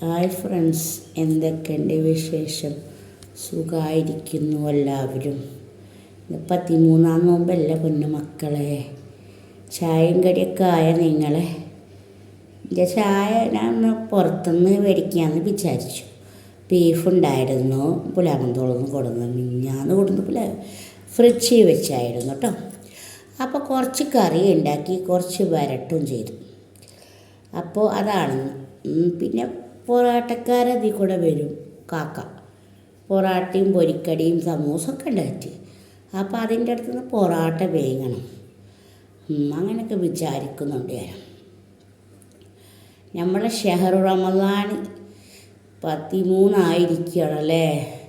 Hi friends എന്തൊക്കെയുണ്ട് വിശേഷം? സുഖമായിരിക്കുന്നു എല്ലാവരും. പതിമൂന്നാം നോമ്പല്ല പൊന്നു മക്കളെ? ചായയും കടിയൊക്കെ ആയ നിങ്ങളെ? എന്റെ ചായ ഞാൻ പുറത്തുനിന്ന് മേടിക്കാമെന്ന് വിചാരിച്ചു. ബീഫ് ഉണ്ടായിരുന്നു പുലാമന്തോളൊന്നും കൊടുന്ന് മിഞ്ഞാന്ന് കൊടുന്ന് പുല ഫ്രിഡ്ജിൽ വെച്ചായിരുന്നു കേട്ടോ അപ്പോൾ കുറച്ച് കറി ഉണ്ടാക്കി കുറച്ച് വരട്ടും ചെയ്തു. അപ്പോൾ അതാണ്. പിന്നെ പൊറാട്ടക്കാരതിൽ കൂടെ വരും. കാക്ക. പൊറാട്ടയും പൊരിക്കടിയും സമൂസൊക്കെ ഉണ്ടാക്കി അപ്പോൾ അതിന്റെ അടുത്ത് നിന്ന് പൊറാട്ട വേങ്ങണം. അങ്ങനെയൊക്കെ വിചാരിക്കുന്നുണ്ട് ഞാൻ. നമ്മളെ ഷെഹറു റമദാൻ അല്ലേ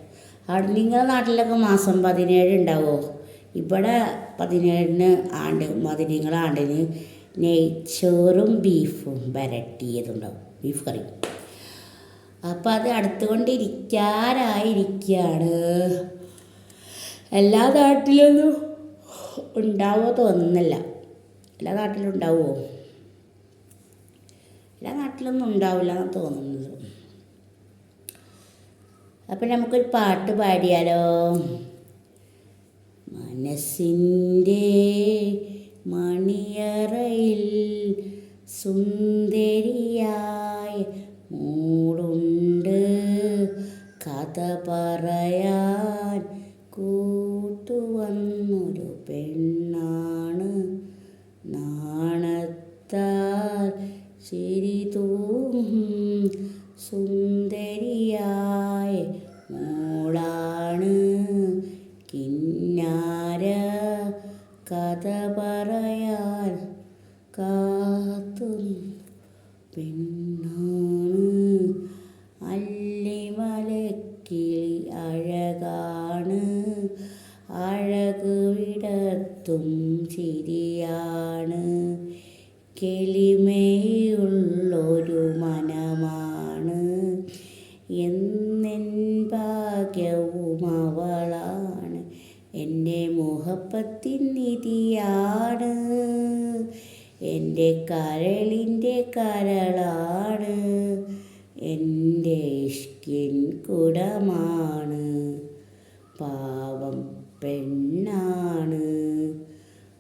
അവിടെ നിങ്ങളുടെ നാട്ടിലൊക്കെ മാസം പതിനേഴ് ഉണ്ടാവുമോ ഇവിടെ പതിനേഴിന് ആണ്ട് മതി ആണ്ടിന് നെയ്ച്ചോറും ബീഫും വരട്ടിയതുണ്ടാവും. ബീഫ് കറി. അപ്പോൾ അത് അടുത്തുകൊണ്ടിരിക്കാനായിരിക്കുകയാണ് എല്ലാ നാട്ടിലൊന്നും ഉണ്ടാവുമോ തോന്നുന്നില്ല. എല്ലാ നാട്ടിലും ഉണ്ടാവുമോ എല്ലാ നാട്ടിലൊന്നും ഉണ്ടാവില്ല എന്നാണ് തോന്നുന്നത്. അപ്പം നമുക്കൊരു പാട്ട് പാടിയാലോ? മനസ്സിന്റെ മണിയറയിൽ സുന്ദരിയായ മൂടുണ്ട് കഥ പറയാൻ കൂട്ടുവന്നൊരു പെണ്ണാണ് എന്റെ ഇഷ്കിൻ കുടമാണ്. പാവം പെണ്ണാണ്.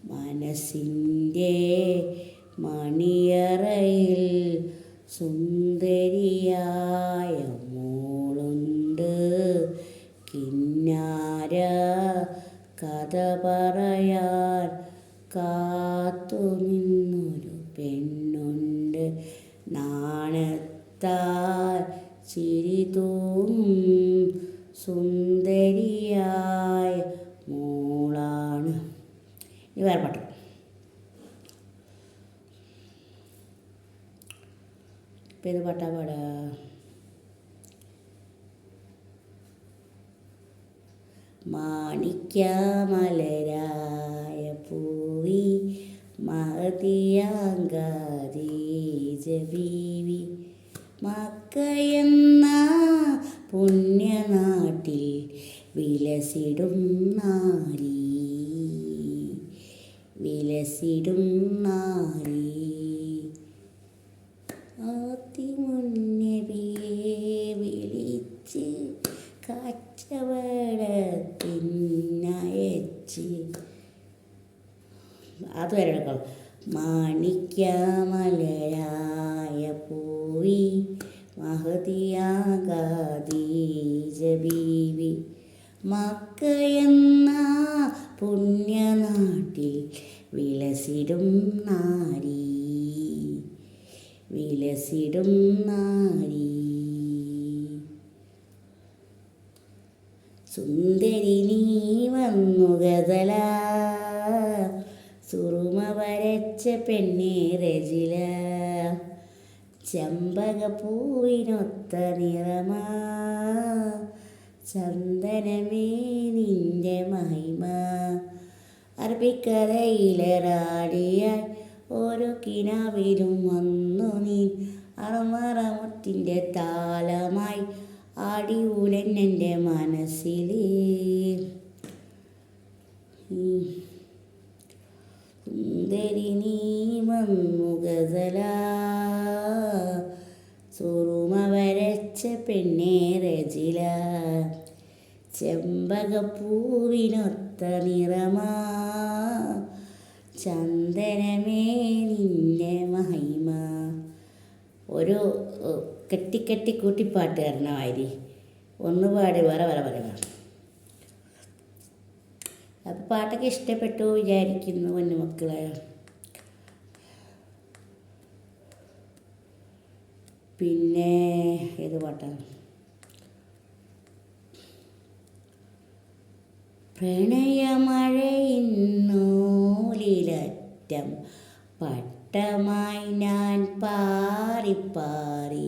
മനസ്സിന്റെ മണിയറയിൽ സുന്ദരിയായ മോളുണ്ട്. കിന്നാര കഥ പറയാൻ കാത്തു നാണത്താൽ ചിരി തൂങ്ങും. സുന്ദരിയായ മോളാണ്. ഈ വേറെ പാട്ട്. ഇപ്പം ഏത് പാട്ടാ പാടാ? മാണിക്യമലരായ പൂവി മഹതിയാങ്കാരീജബീവി മക്കയെന്ന പുണ്യനാട്ടിൽ വിലസിടും നാരി. വിലസിടും നാരി. മഹതിയാകാദീജബീവി മക്കയെന്ന പുണ്യനാട്ടിൽ വിലസിടും നാരി. വിലസിടും നാരി. സുന്ദരി നീ വന്നു ഗതല. സുറുമ വരച്ച പെണ്ണേ രജില. ചെമ്പകപ്പൂവിനൊത്ത നിറമാ. ചന്ദനമേ നിന്റെ മഹിമ. അറബിക്കരയിലാടിയ ഓരോ കിനാവിലും വന്നു നീ. അറമറമുറ്റിന്റെ താളമായി ആടി ഉലന്നെന്റെ എന്റെ മനസ്സിൽ സുന്ദരി നീ വന്നു ഗസല സുറുമ വരച്ച പെണ്ണേ രചില ചെമ്പകപ്പൂവിനൊത്ത നിറമാ. ചന്ദനമേ നിന്നെ മഹിമ. ഒരു കെട്ടി കെട്ടി കൂട്ടി പാട്ട് തരണമാതിരി ഒന്ന് പാടി വേറെ വേറെ പറയുക അപ്പം പാട്ടൊക്കെ ഇഷ്ടപ്പെട്ടു വിചാരിക്കുന്നു പൊന്നുമക്കളെ. പിന്നെ ഏത് പാട്ടാണ് പ്രണയമഴയിന്നൂലിലറ്റം പട്ടമായി ഞാൻ പാറി പാറി.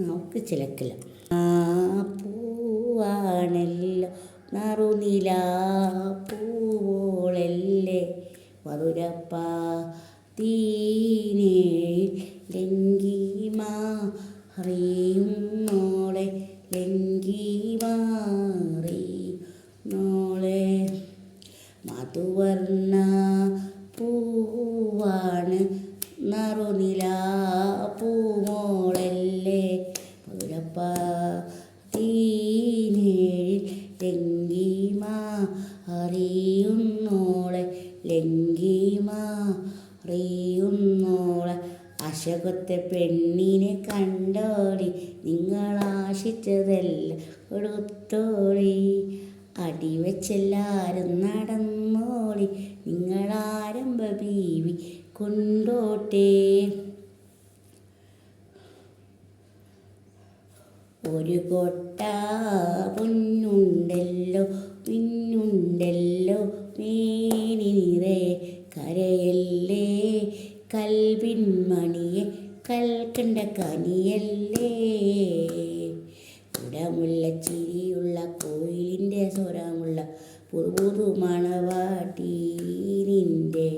നമുക്ക് ചിലക്കില്ല. ആ പൂവാണല്ലോ നറുനില പൂവോളല്ലേ. മധുരപ്പ దీని അശകത്തെ പെണ്ണിനെ കണ്ടോടി. നിങ്ങൾ ആശിച്ചതെല്ലാം കൊടുത്തോളി അടിവെച്ചെല്ലാരും നടന്നോളി നിങ്ങളാരംഭ ബീവി കൊണ്ടോട്ടേ. ഒരു കൊട്ട പൊന്നുണ്ടല്ലോ പിന്നുണ്ടല്ലോ മേനി നിറയെ കരയല്ലേ? കൽവിൻ മണിയെ കൽക്കണ്ട കനിയല്ലേ? കുടമുള്ള ചിരിയുള്ള കോയിലിന്റെ സ്വരമുള്ള പുതുപുതു മണവാട്ടി നിന്റെ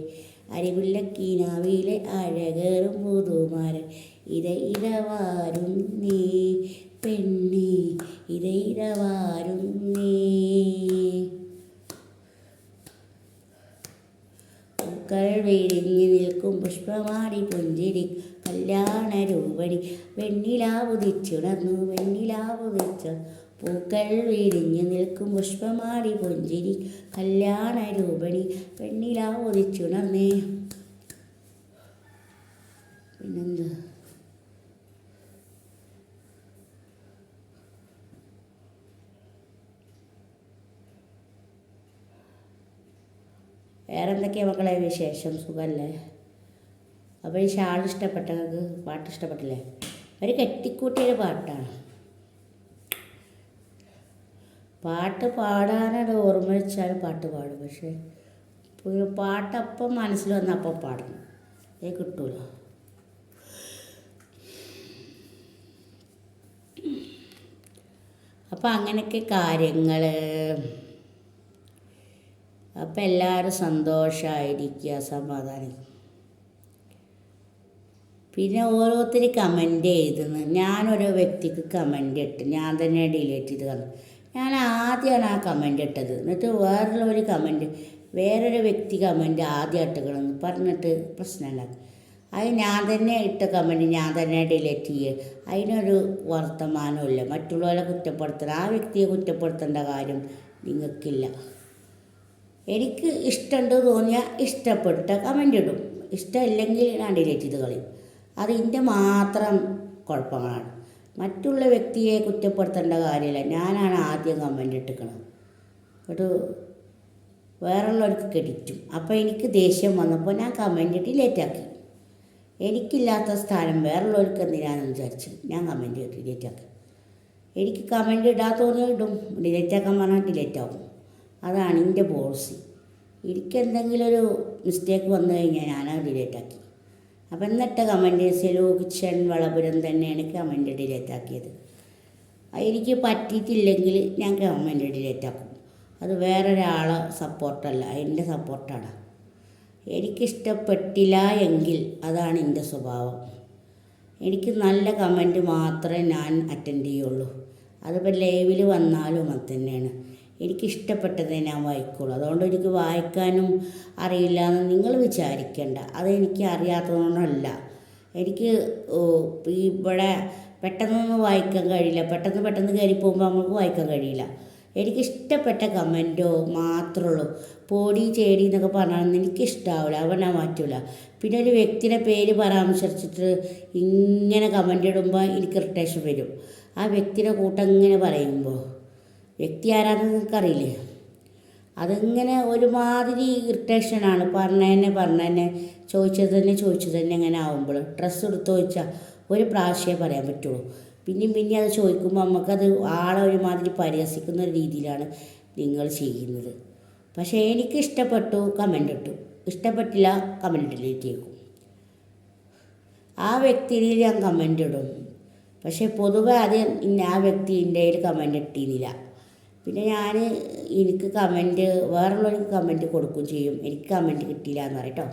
അരിവുള്ള കിനാവിലെ അഴകറും പുതുമാരൻ ഇത ഇരവാരും നീ പെണ്ണി ഇത ഇരവാരും നീ പൂക്കൾ വിരിഞ്ഞു നിൽക്കും. പുഷ്പമാടി പുഞ്ചിരി കല്യാണ രൂപടി. വെണ്ണിലാവുതിച്ചുണർന്നു വെണ്ണിലാവുദിച്ചു പൂക്കൾ വിരിഞ്ഞു നിൽക്കും. പുഷ്പമാടി പുഞ്ചിരി കല്യാണ രൂപടി. വെണ്ണിലാവുതിച്ചുണർന്നേ പിന്നെന്താ? വേറെ എന്തൊക്കെയാണ് മക്കളെ വിശേഷം? സുഖമല്ലേ അപ്പോൾ ഈ ഷാൾ ഇഷ്ടപ്പെട്ട നിങ്ങൾക്ക് പാട്ട് ഇഷ്ടപ്പെട്ടില്ലേ? ഒരു കെട്ടിക്കൂട്ടിയൊരു പാട്ടാണ്. പാട്ട് പാടാനാണ് ഓർമ്മ വെച്ചാൽ പാട്ട് പാടും. പക്ഷേ പാട്ടപ്പം മനസ്സിൽ വന്നപ്പോൾ അപ്പം പാടണം. അതേ കിട്ടൂല. അപ്പം അങ്ങനെയൊക്കെ കാര്യങ്ങൾ അപ്പം എല്ലാവരും സന്തോഷമായിരിക്കുക സമാധാനം. പിന്നെ ഓരോരുത്തർ കമന്റ് എഴുതുന്നു. ഞാനൊരു വ്യക്തിക്ക് കമന്റ് ഇട്ട് ഞാൻ തന്നെ ഡിലീറ്റ് ചെയ്ത് തന്നു ഞാൻ ആദ്യമാണ് ആ കമന്റ് ഇട്ടത്. എന്നിട്ട് വേറൊരു കമന്റ് വേറൊരു വ്യക്തി കമന്റ് ആദ്യം ഇട്ടുകളെന്ന് പറഞ്ഞിട്ട് പ്രശ്നമുണ്ടാക്കും അത് ഞാൻ തന്നെ ഇട്ട കമന്റ് ഞാൻ തന്നെ ഡിലീറ്റ് ചെയ്യുക അതിനൊരു വർത്തമാനമില്ല മറ്റുള്ളവരെ കുറ്റപ്പെടുത്തണം. ആ വ്യക്തിയെ കുറ്റപ്പെടുത്തേണ്ട കാര്യം നിങ്ങൾക്കില്ല. എനിക്ക് ഇഷ്ടമുണ്ട് തോന്നിയാൽ ഇഷ്ടപ്പെട്ട കമന്റ് ഇടും. ഇഷ്ടമില്ലെങ്കിൽ ഞാൻ ഡിലീറ്റ് ചെയ്ത് കളയും. അത് എന്റെ മാത്രം കുഴപ്പങ്ങളാണ്. മറ്റുള്ള വ്യക്തിയെ കുറ്റപ്പെടുത്തേണ്ട കാര്യമില്ല. ഞാനാണ് ആദ്യം കമന്റ് ഇട്ടിക്കണം ഒരു വേറുള്ളവർക്ക് കെടിറ്റും അപ്പോൾ എനിക്ക് ദേഷ്യം വന്നപ്പോൾ ഞാൻ കമന്റ് ഡിലേറ്റ് ലേറ്റാക്കി എനിക്കില്ലാത്ത സ്ഥാനം വേറുള്ളവർക്ക് എന്തിനാണെന്ന് വിചാരിച്ച് ഞാൻ കമന്റ് ഡിലേറ്റ് ലേറ്റാക്കി എനിക്ക് കമന്റ് ഇടാത്തോന്നും ഇടും. ഡിലേറ്റാക്കാൻ പറഞ്ഞാൽ ഡിലേറ്റ് ആവും. അതാണ് എന്റെ പോളിസി. എനിക്ക് എന്തെങ്കിലും ഒരു മിസ്റ്റേക്ക് വന്നു കഴിഞ്ഞാൽ ഞാനത് ഡിലേറ്റ് ആക്കി. അപ്പം എന്നിട്ട് കമന്റ് സെലു കിച്ചൺ വളപുരം തന്നെയാണ് കമന്റ് ഡിലേറ്റ് ആക്കിയത്. അത് എനിക്ക് പറ്റിയിട്ടില്ലെങ്കിൽ ഞാൻ കമന്റ് ഡിലേറ്റ് ആക്കും. അത് വേറൊരാളെ സപ്പോർട്ടല്ല എന്റെ സപ്പോർട്ടാണ്. എനിക്കിഷ്ടപ്പെട്ടില്ല എങ്കിൽ അതാണ് എന്റെ സ്വഭാവം. എനിക്ക് നല്ല കമന്റ് മാത്രമേ ഞാൻ അറ്റൻഡ് ചെയ്യുള്ളൂ. അതിപ്പോൾ ലൈവിൽ വന്നാലും അത് തന്നെയാണ്. എനിക്കിഷ്ടപ്പെട്ടതേ ഞാൻ വായിക്കുള്ളൂ. അതുകൊണ്ട് എനിക്ക് വായിക്കാനും അറിയില്ല എന്ന് നിങ്ങൾ വിചാരിക്കേണ്ട. അതെനിക്ക് അറിയാത്തതുകൊണ്ടല്ല. എനിക്ക് ഇവിടെ പെട്ടെന്നൊന്നും വായിക്കാൻ കഴിയില്ല. പെട്ടെന്ന് പെട്ടെന്ന് കയറി പോകുമ്പോൾ നമുക്ക് വായിക്കാൻ കഴിയില്ല. എനിക്കിഷ്ടപ്പെട്ട കമന്റോ മാത്രമേ ഉള്ളൂ പോടി ചേടി എന്നൊക്കെ പറഞ്ഞാൽ എനിക്കിഷ്ടാവില്ല. അവൻ ഞാൻ മാറ്റില്ല പിന്നെ ഒരു വ്യക്തിയുടെ പേര് പരാമർശിച്ചിട്ട് ഇങ്ങനെ കമന്റ് ഇടുമ്പോൾ എനിക്ക് ഇറിറ്റേഷൻ വരും. ആ വ്യക്തിയുടെ കൂട്ടം ഇങ്ങനെ പറയുമ്പോൾ വ്യക്തി ആരാണെന്ന് നിങ്ങൾക്കറിയില്ലേ അതിങ്ങനെ ഒരുമാതിരി ഇറിറ്റേഷനാണ് പറഞ്ഞതന്നെ പറഞ്ഞതന്നെ ചോദിച്ചത് തന്നെ ചോദിച്ചത് തന്നെ അങ്ങനെ ആവുമ്പോൾ ഡ്രസ്സ് എടുത്ത് ചോദിച്ചാൽ ഒരു പ്രാവശ്യമേ പറയാൻ പറ്റുള്ളൂ. പിന്നെയും പിന്നെ അത് ചോദിക്കുമ്പോൾ നമുക്കത് ആളെ ഒരുമാതിരി പരിഹസിക്കുന്ന ഒരു രീതിയിലാണ് നിങ്ങൾ ചെയ്യുന്നത്. പക്ഷേ എനിക്ക് ഇഷ്ടപ്പെട്ടു കമന്റ് ഇട്ടു. ഇഷ്ടപ്പെട്ടില്ല കമന്റ് ഡിലീറ്റ് ചെയ്യും. ആ വ്യക്തിയിൽ ഞാൻ കമന്റ് ഇടും. പക്ഷേ പൊതുവെ അത് ആ വ്യക്തി എന്റെ കമന്റ് ഇട്ടിരുന്നില്ല. പിന്നെ ഞാൻ എനിക്ക് കമന്റ് വേറുള്ളവർക്ക് കമന്റ് കൊടുക്കുകയും ചെയ്യും. എനിക്ക് കമന്റ് കിട്ടിയില്ല എന്ന് പറയട്ടോ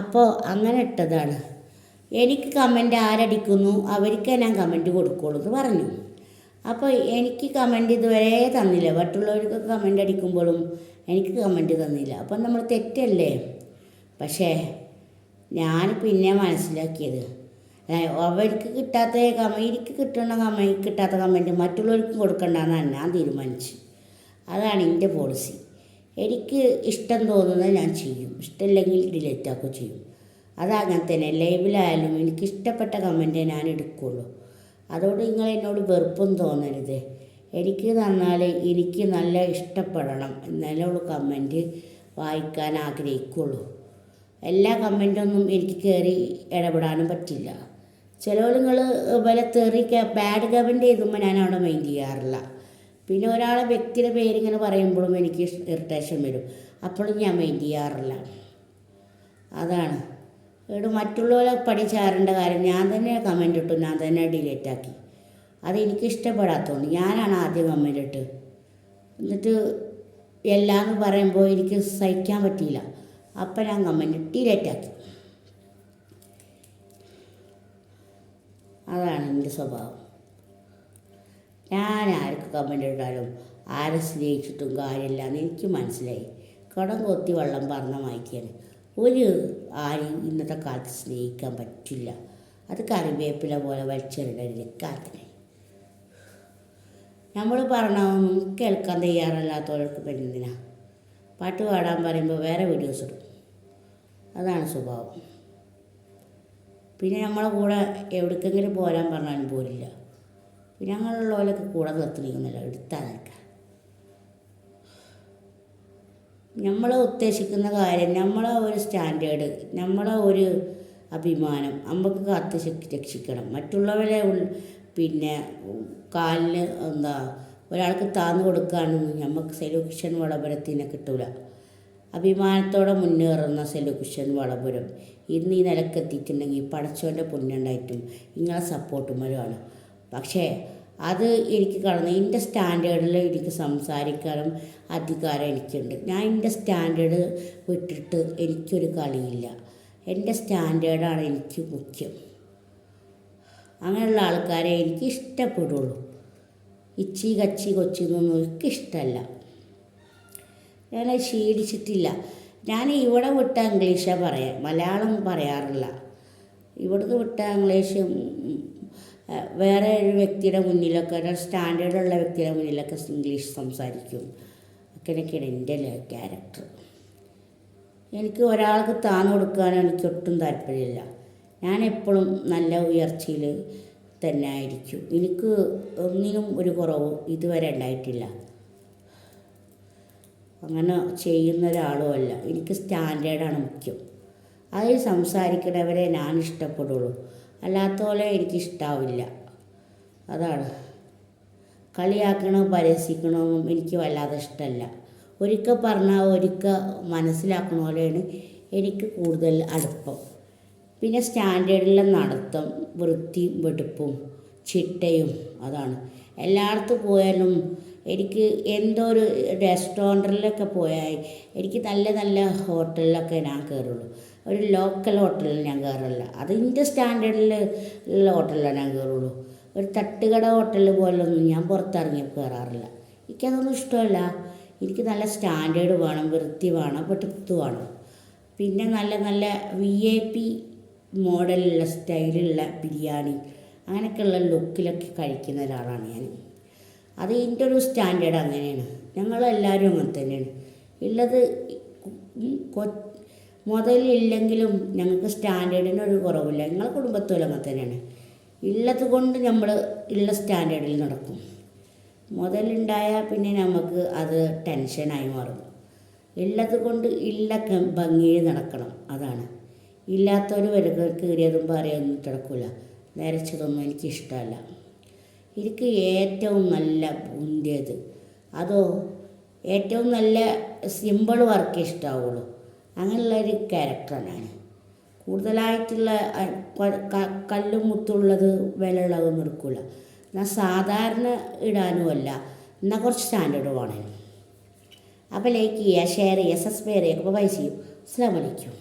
അപ്പോൾ അങ്ങനെ ഇട്ടതാണ്. എനിക്ക് കമന്റ് ആരടിക്കുന്നു? അവർക്ക് ഞാൻ കമന്റ് കൊടുക്കുള്ളൂ എന്ന് പറഞ്ഞു. അപ്പോൾ എനിക്ക് കമന്റ് ഇതുവരെ തന്നില്ല. മറ്റുള്ളവർക്ക് കമന്റ് അടിക്കുമ്പോഴും എനിക്ക് കമന്റ് തന്നില്ല. അപ്പം നമ്മൾ തെറ്റല്ലേ? പക്ഷേ ഞാൻ പിന്നെ മനസ്സിലാക്കിയത് അവർക്ക് കിട്ടാത്ത കമ കിട്ടുന്ന കമ കിട്ടാത്ത കമന്റ് മറ്റുള്ളവർക്കും കൊടുക്കണ്ടെന്നാണ് ഞാൻ തീരുമാനിച്ചു. അതാണ് എന്റെ പോളിസി. എനിക്ക് ഇഷ്ടം തോന്നുന്നത് ഞാൻ ചെയ്യും. ഇഷ്ടമില്ലെങ്കിൽ ഡിലീറ്റ് ആക്കുകയും ചെയ്യും. അതങ്ങനെ തന്നെ. ലൈവിലായാലും എനിക്ക് ഇഷ്ടപ്പെട്ട കമന്റേ ഞാൻ എടുക്കുള്ളൂ. അതുകൊണ്ട് നിങ്ങൾ എന്നോട് വെറുപ്പും തോന്നരുത്. എനിക്ക് തന്നാൽ എനിക്ക് നല്ല ഇഷ്ടപ്പെടണം. എന്നാലേ ഉള്ളൂ കമന്റ് വായിക്കാൻ ആഗ്രഹിക്കുള്ളൂ. എല്ലാ കമന്റൊന്നും എനിക്ക് കയറി ഇടപെടാനും പറ്റില്ല. ചിലവർ നിങ്ങൾ വില തെറി ബാഡ് കമന്റ് എഴുതുമ്പോൾ ഞാൻ അവിടെ മൈൻഡ് ചെയ്യാറില്ല. പിന്നെ ഒരാളെ വ്യക്തിയുടെ പേരിങ്ങനെ പറയുമ്പോഴും എനിക്ക് ഇറിറ്റേഷൻ വരും. അപ്പോഴും ഞാൻ മൈൻഡ് ചെയ്യാറില്ല. അതാണ്. ഇവിടെ മറ്റുള്ളവരെ പഠിച്ചാറേണ്ട കാര്യം ഞാൻ തന്നെ കമന്റ് ഇട്ടു ഞാൻ തന്നെ ഡിലീറ്റ് ആക്കി. അത് എനിക്ക് ഇഷ്ടപ്പെടാത്തതുകൊണ്ട് ഞാനാണ് ആദ്യം കമന്റ് ഇട്ട്. എന്നിട്ട് എല്ലാന്ന് പറയുമ്പോൾ എനിക്ക് സഹിക്കാൻ പറ്റിയില്ല. അപ്പം ഞാൻ കമന്റ് ഡിലീറ്റ് ആക്കി. അതാണ് എന്റെ സ്വഭാവം. ഞാൻ ആർക്ക് കമന്റ് ഇട്ടാലും ആരെ സ്നേഹിച്ചിട്ടും കാര്യമില്ല എന്ന് എനിക്ക് മനസ്സിലായി. കടം കൊത്തി വെള്ളം പറഞ്ഞ മാറ്റിയാണ് ഒരു ആരെയും ഇന്നത്തെ കാലത്ത് സ്നേഹിക്കാൻ പറ്റില്ല. അത് കറിവേപ്പില പോലെ വലിച്ചെറിടരുത് കാത്തിനെ നമ്മൾ പറഞ്ഞതൊന്നും കേൾക്കാൻ തയ്യാറല്ലാത്തവർക്ക് പിന്നെ എന്തിനാ പാട്ട് പാടാൻ പറയുമ്പോൾ വേറെ വീഡിയോസ് ഇടും. അതാണ് സ്വഭാവം. പിന്നെ നമ്മളെ കൂടെ എവിടേക്കെങ്കിലും പോരാൻ പറഞ്ഞാലും പോരില്ല. പിന്നെ ഞങ്ങളുള്ളവരൊക്കെ കൂടെ നിർത്തിയിരിക്കുന്നില്ല എടുത്താൽ നിൽക്കുക നമ്മൾ ഉദ്ദേശിക്കുന്ന കാര്യം നമ്മളെ ഒരു സ്റ്റാൻഡേർഡ് നമ്മളെ ഒരു അഭിമാനം നമുക്ക് കാത്ത് രക്ഷിക്കണം. മറ്റുള്ളവരെ പിന്നെ കാലിന് എന്താ ഒരാൾക്ക് താന്നു കൊടുക്കാനൊന്നും നമുക്ക് സെലുക്ഷൻ വളപുരത്തിനെ കിട്ടൂല. അഭിമാനത്തോടെ മുന്നേറുന്ന സെലുക്ഷൻ വളപുരം. ഇന്ന് ഈ നിലക്കെത്തിയിട്ടുണ്ടെങ്കിൽ പടച്ചോന്റെ പുണ്യമുണ്ടായിട്ടും നിങ്ങളെ സപ്പോർട്ടും പക്ഷേ അത് എനിക്ക് കാണുന്നത് എന്റെ സ്റ്റാൻഡേർഡിൽ എനിക്ക് സംസാരിക്കാനും അധികാരം എനിക്കുണ്ട്. ഞാൻ എന്റെ സ്റ്റാൻഡേർഡ് വിട്ടിട്ട് എനിക്കൊരു കളിയില്ല. എന്റെ സ്റ്റാൻഡേർഡാണ് എനിക്ക് മുഖ്യം. അങ്ങനെയുള്ള ആൾക്കാരെ എനിക്ക് ഇഷ്ടപ്പെടുള്ളൂ. ഇച്ചി കച്ചി കൊച്ചി എന്നൊന്നും എനിക്ക് ഇഷ്ടമല്ല ഞാൻ ശീലിച്ചിട്ടില്ല. ഞാൻ ഇവിടെ വിട്ട ഇംഗ്ലീഷാണ് പറയാം മലയാളം പറയാറില്ല. ഇവിടുന്ന് വിട്ട ഇംഗ്ലീഷ് വേറെ ഒരു വ്യക്തിയുടെ മുന്നിലൊക്കെ ഒരു സ്റ്റാൻഡേർഡുള്ള വ്യക്തിയുടെ മുന്നിലൊക്കെ ഇംഗ്ലീഷ് സംസാരിക്കും. അങ്ങനെയൊക്കെയാണ് എന്റെ ക്യാരക്ടർ. എനിക്ക് ഒരാൾക്ക് താന്ന് കൊടുക്കാനോ എനിക്ക് ഒട്ടും താല്പര്യമില്ല. ഞാൻ എപ്പോഴും നല്ല ഉയർച്ചയിൽ തന്നെ ആയിരിക്കും. എനിക്ക് ഒന്നിനും ഒരു കുറവും ഇതുവരെ ഉണ്ടായിട്ടില്ല. അങ്ങനെ ചെയ്യുന്ന ഒരാളും അല്ല. എനിക്ക് സ്റ്റാൻഡേർഡാണ് മുഖ്യം. അതിൽ സംസാരിക്കുന്നവരെ ഞാൻ ഇഷ്ടപ്പെടുള്ളൂ. അല്ലാത്ത പോലെ എനിക്കിഷ്ടാവില്ല. അതാണ്. കളിയാക്കണോ പരസിക്കണമെന്നും എനിക്ക് വല്ലാതെ ഇഷ്ടമല്ല ഒരിക്കൽ പറഞ്ഞാൽ ഒരിക്കൽ മനസ്സിലാക്കണ പോലെയാണ് എനിക്ക് കൂടുതൽ അടുപ്പം. പിന്നെ സ്റ്റാൻഡേർഡിലെ നടത്തം വൃത്തിയും വെടുപ്പും ചിട്ടയും അതാണ്. എല്ലായിടത്തും പോയാലും എനിക്ക് എന്തോ ഒരു റെസ്റ്റോറന്റിലൊക്കെ പോയാൽ എനിക്ക് നല്ല നല്ല ഹോട്ടലിലൊക്കെ ഞാൻ കയറുള്ളൂ. ഒരു ലോക്കൽ ഹോട്ടലിൽ ഞാൻ കയറില്ല. അത് എന്റെ സ്റ്റാൻഡേർഡിൽ ഉള്ള ഹോട്ടലിലാണ് ഞാൻ കയറുള്ളൂ. ഒരു തട്ടുകട ഹോട്ടലിൽ പോലൊന്നും ഞാൻ പുറത്തിറങ്ങി കയറാറില്ല. എനിക്കതൊന്നും ഇഷ്ടമല്ല. എനിക്ക് നല്ല സ്റ്റാൻഡേർഡ് വേണം വൃത്തി വേണം പെട്ടു വേണം. പിന്നെ നല്ല നല്ല വി ഐ പി മോഡലുള്ള സ്റ്റൈലുള്ള ബിരിയാണി അങ്ങനെയൊക്കെയുള്ള ലുക്കിലൊക്കെ കഴിക്കുന്ന ഒരാളാണ് ഞാൻ. അത് എന്റെ ഒരു സ്റ്റാൻഡേർഡ് അങ്ങനെയാണ്. ഞങ്ങളെല്ലാവരും അങ്ങനെ തന്നെയാണ്. ഉള്ളത് കൊ മുതലില്ലെങ്കിലും ഞങ്ങൾക്ക് സ്റ്റാൻഡേർഡിന് ഒരു കുറവില്ല. ഞങ്ങളെ കുടുംബത്തിലും അങ്ങനെ തന്നെയാണ്. ഉള്ളത് കൊണ്ട് നമ്മൾ ഉള്ള സ്റ്റാൻഡേർഡിൽ നടക്കും. മുതലുണ്ടായാൽ പിന്നെ നമുക്ക് അത് ടെൻഷനായി മാറും. ഉള്ളത് കൊണ്ട് ഇല്ല ഭംഗിയിൽ നടക്കണം. അതാണ്. ഇല്ലാത്തവർ വരും കീറിയതും പറയൊന്നും നടക്കില്ല നരച്ചതൊന്നും എനിക്കിഷ്ടമല്ല. എനിക്ക് ഏറ്റവും നല്ല ബൂന്തിയത് അതോ. ഏറ്റവും നല്ല സിമ്പിൾ വർക്ക് ഇഷ്ടമാവുള്ളൂ അങ്ങനെയുള്ള ഒരു ക്യാരക്ടറാണ് ഞാൻ കൂടുതലായിട്ടുള്ള കല്ലും മുത്തുള്ളത് വിലയുള്ളതൊന്നും എടുക്കില്ല എന്നാൽ സാധാരണ ഇടാനുമല്ല എന്നാൽ കുറച്ച് സ്റ്റാൻഡേർഡ് വേണം അപ്പോൾ ലൈക്ക് ചെയ്യുക ഷെയർ ചെയ്യുക സബ്സ്ക്രൈബ് ചെയ്യുക. അപ്പോൾ പൈസ ചെയ്യും അസ്സാം വലൈക്കും